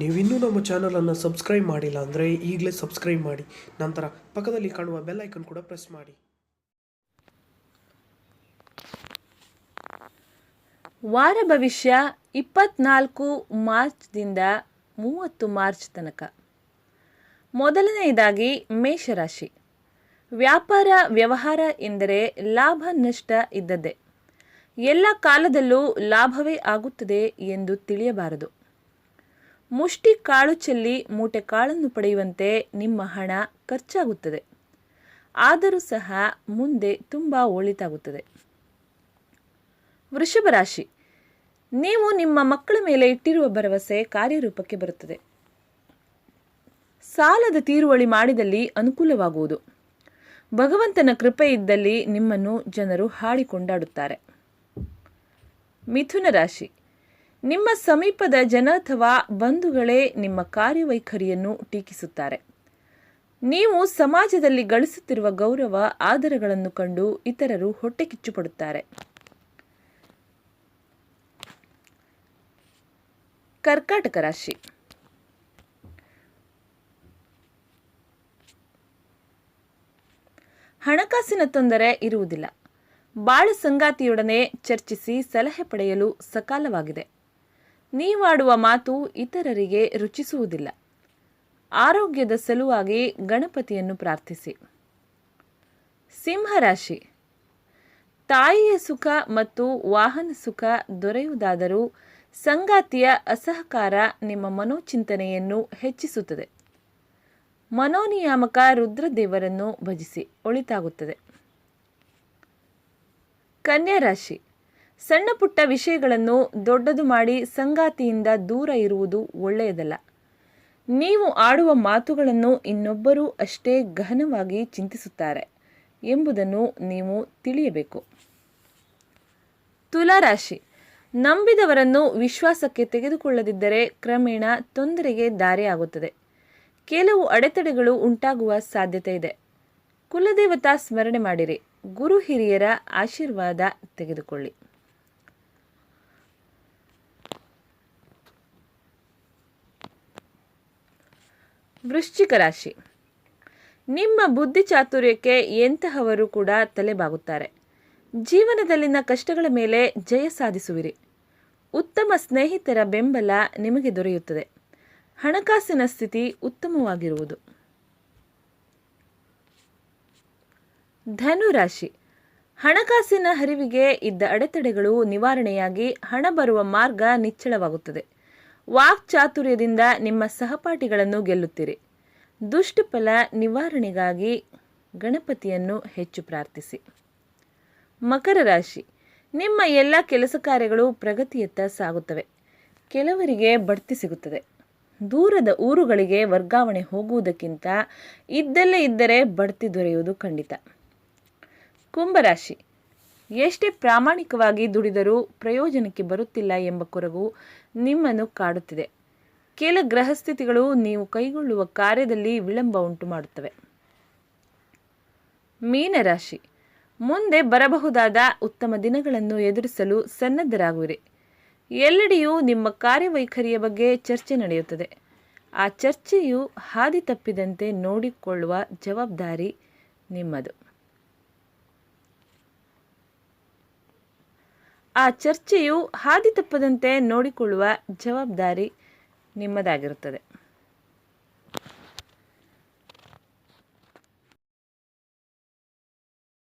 ನೀವಿನ್ನೂ ನಮ್ಮ ಚಾನಲನ್ನು ಸಬ್ಸ್ಕ್ರೈಬ್ ಮಾಡಿಲ್ಲ ಅಂದರೆ ಈಗಲೇ ಸಬ್ಸ್ಕ್ರೈಬ್ ಮಾಡಿ. ನಂತರ ಪಕ್ಕದಲ್ಲಿ ಕಾಣುವ ಬೆಲ್ ಐಕನ್ ಕೂಡ ಪ್ರೆಸ್ ಮಾಡಿ. ವಾರ ಭವಿಷ್ಯ ಇಪ್ಪತ್ನಾಲ್ಕು ಮಾರ್ಚ್ದಿಂದ ಮೂವತ್ತು ಮಾರ್ಚ್ ತನಕ. ಮೊದಲನೆಯದಾಗಿ ಮೇಷರಾಶಿ. ವ್ಯಾಪಾರ ವ್ಯವಹಾರ ಎಂದರೆ ಲಾಭ ನಷ್ಟ ಇದ್ದದ್ದೇ. ಎಲ್ಲ ಕಾಲದಲ್ಲೂ ಲಾಭವೇ ಆಗುತ್ತದೆ ಎಂದು ತಿಳಿಯಬಾರದು. ಮುಷ್ಟಿ ಕಾಳು ಚೆಲ್ಲಿ ಮೂಟೆ ಕಾಳನ್ನು ಪಡೆಯುವಂತೆ ನಿಮ್ಮ ಹಣ ಖರ್ಚಾಗುತ್ತದೆ. ಆದರೂ ಸಹ ಮುಂದೆ ತುಂಬ ಒಳಿತಾಗುತ್ತದೆ. ವೃಷಭ ರಾಶಿ. ನೀವು ನಿಮ್ಮ ಮಕ್ಕಳ ಮೇಲೆ ಇಟ್ಟಿರುವ ಭರವಸೆ ಕಾರ್ಯರೂಪಕ್ಕೆ ಬರುತ್ತದೆ. ಸಾಲದ ತೀರುವಳಿ ಮಾಡಿದಲ್ಲಿ ಅನುಕೂಲವಾಗುವುದು. ಭಗವಂತನ ಕೃಪೆ ಇದ್ದಲ್ಲಿ ನಿಮ್ಮನ್ನು ಜನರು ಹಾಡಿಕೊಂಡಾಡುತ್ತಾರೆ. ಮಿಥುನ ರಾಶಿ. ನಿಮ್ಮ ಸಮೀಪದ ಜನ ಅಥವಾ ಬಂಧುಗಳೇ ನಿಮ್ಮ ಕಾರ್ಯವೈಖರಿಯನ್ನು ಟೀಕಿಸುತ್ತಾರೆ. ನೀವು ಸಮಾಜದಲ್ಲಿ ಗಳಿಸುತ್ತಿರುವ ಗೌರವ, ಆದರಗಳನ್ನು ಕಂಡು ಇತರರು ಹೊಟ್ಟೆ ಕಿಚ್ಚುಪಡುತ್ತಾರೆ. ಕರ್ಕಾಟಕ ರಾಶಿ. ಹಣಕಾಸಿನ ತೊಂದರೆ ಇರುವುದಿಲ್ಲ. ಬಾಳ ಸಂಗಾತಿಯೊಡನೆ ಚರ್ಚಿಸಿ ಸಲಹೆ ಪಡೆಯಲು ಸಕಾಲವಾಗಿದೆ. ನೀವಾಡುವ ಮಾತು ಇತರರಿಗೆ ರುಚಿಸುವುದಿಲ್ಲ. ಆರೋಗ್ಯದ ಸಲುವಾಗಿ ಗಣಪತಿಯನ್ನು ಪ್ರಾರ್ಥಿಸಿ. ಸಿಂಹರಾಶಿ. ತಾಯಿಯ ಸುಖ ಮತ್ತು ವಾಹನ ಸುಖ ದೊರೆಯುವುದಾದರೂ ಸಂಗಾತಿಯ ಅಸಹಕಾರ ನಿಮ್ಮ ಮನೋಚಿಂತನೆಯನ್ನು ಹೆಚ್ಚಿಸುತ್ತದೆ. ಮನೋನಿಯಾಮಕ ರುದ್ರದೇವರನ್ನು ಭಜಿಸಿ ಒಳಿತಾಗುತ್ತದೆ. ಕನ್ಯಾ ರಾಶಿ ಸಣ್ಣ ಪುಟ್ಟ ವಿಷಯಗಳನ್ನು ದೊಡ್ಡದು ಮಾಡಿ ಸಂಗಾತಿಯಿಂದ ದೂರ ಇರುವುದು ಒಳ್ಳೆಯದಲ್ಲ. ನೀವು ಆಡುವ ಮಾತುಗಳನ್ನು ಇನ್ನೊಬ್ಬರೂ ಅಷ್ಟೇ ಗಹನವಾಗಿ ಚಿಂತಿಸುತ್ತಾರೆ ಎಂಬುದನ್ನು ನೀವು ತಿಳಿಯಬೇಕು. ತುಲಾರಾಶಿ. ನಂಬಿದವರನ್ನು ವಿಶ್ವಾಸಕ್ಕೆ ತೆಗೆದುಕೊಳ್ಳದಿದ್ದರೆ ಕ್ರಮೇಣ ತೊಂದರೆಗೆ ದಾರಿಯಾಗುತ್ತದೆ. ಕೆಲವು ಅಡೆತಡೆಗಳು ಉಂಟಾಗುವ ಸಾಧ್ಯತೆ ಇದೆ. ಕುಲದೇವತಾ ಸ್ಮರಣೆ ಮಾಡಿರಿ. ಗುರು ಹಿರಿಯರ ಆಶೀರ್ವಾದ ತೆಗೆದುಕೊಳ್ಳಿ. ವೃಶ್ಚಿಕ ರಾಶಿ. ನಿಮ್ಮ ಬುದ್ಧಿ ಚಾತುರ್ಯಕ್ಕೆ ಎಂತಹವರು ಕೂಡ ತಲೆಬಾಗುತ್ತಾರೆ. ಜೀವನದಲ್ಲಿನ ಕಷ್ಟಗಳ ಮೇಲೆ ಜಯ ಸಾಧಿಸುವಿರಿ. ಉತ್ತಮ ಸ್ನೇಹಿತರ ಬೆಂಬಲ ನಿಮಗೆ ದೊರೆಯುತ್ತದೆ. ಹಣಕಾಸಿನ ಸ್ಥಿತಿ ಉತ್ತಮವಾಗಿರುವುದು. ಧನುರಾಶಿ. ಹಣಕಾಸಿನ ಹರಿವಿಗೆ ಇದ್ದ ಅಡೆತಡೆಗಳು ನಿವಾರಣೆಯಾಗಿ ಹಣ ಬರುವ ಮಾರ್ಗ ನಿಚ್ಚಳವಾಗುತ್ತದೆ. ವಾಕ್ಚಾತುರ್ಯದಿಂದ ನಿಮ್ಮ ಸಹಪಾಠಿಗಳನ್ನು ಗೆಲ್ಲುತ್ತೀರಿ. ದುಷ್ಟಫಲ ನಿವಾರಣೆಗಾಗಿ ಗಣಪತಿಯನ್ನು ಹೆಚ್ಚು ಪ್ರಾರ್ಥಿಸಿ. ಮಕರ ರಾಶಿ. ನಿಮ್ಮ ಎಲ್ಲ ಕೆಲಸ ಕಾರ್ಯಗಳು ಪ್ರಗತಿಯತ್ತ ಸಾಗುತ್ತವೆ. ಕೆಲವರಿಗೆ ಬಡ್ತಿ ಸಿಗುತ್ತದೆ. ದೂರದ ಊರುಗಳಿಗೆ ವರ್ಗಾವಣೆ ಹೋಗುವುದಕ್ಕಿಂತ ಇದ್ದಲ್ಲೇ ಇದ್ದರೆ ಬಡ್ತಿ ದೊರೆಯುವುದು ಖಂಡಿತ. ಕುಂಭರಾಶಿ ಎಷ್ಟೇ ಪ್ರಾಮಾಣಿಕವಾಗಿ ದುಡಿದರೂ ಪ್ರಯೋಜನಕ್ಕೆ ಬರುತ್ತಿಲ್ಲ ಎಂಬ ಕೊರಗು ನಿಮ್ಮನ್ನು ಕಾಡುತ್ತಿದೆ. ಕೆಲ ಗ್ರಹಸ್ಥಿತಿಗಳು ನೀವು ಕೈಗೊಳ್ಳುವ ಕಾರ್ಯದಲ್ಲಿ ವಿಳಂಬ ಉಂಟು ಮಾಡುತ್ತವೆ. ಮೀನರಾಶಿ. ಮುಂದೆ ಬರಬಹುದಾದ ಉತ್ತಮ ದಿನಗಳನ್ನು ಎದುರಿಸಲು ಸನ್ನದ್ಧರಾಗುವಿರಿ. ಎಲ್ಲೆಡೆಯೂ ನಿಮ್ಮ ಕಾರ್ಯವೈಖರಿಯ ಬಗ್ಗೆ ಚರ್ಚೆ ನಡೆಯುತ್ತದೆ. ಆ ಚರ್ಚೆಯು ಹಾದಿ ತಪ್ಪಿದಂತೆ ನೋಡಿಕೊಳ್ಳುವ ಜವಾಬ್ದಾರಿ ನಿಮ್ಮದು. ಆ ಚರ್ಚೆಯು ಹಾದಿ ತಪ್ಪದಂತೆ ನೋಡಿಕೊಳ್ಳುವ ಜವಾಬ್ದಾರಿ ನಿಮ್ಮದಾಗಿರುತ್ತದೆ.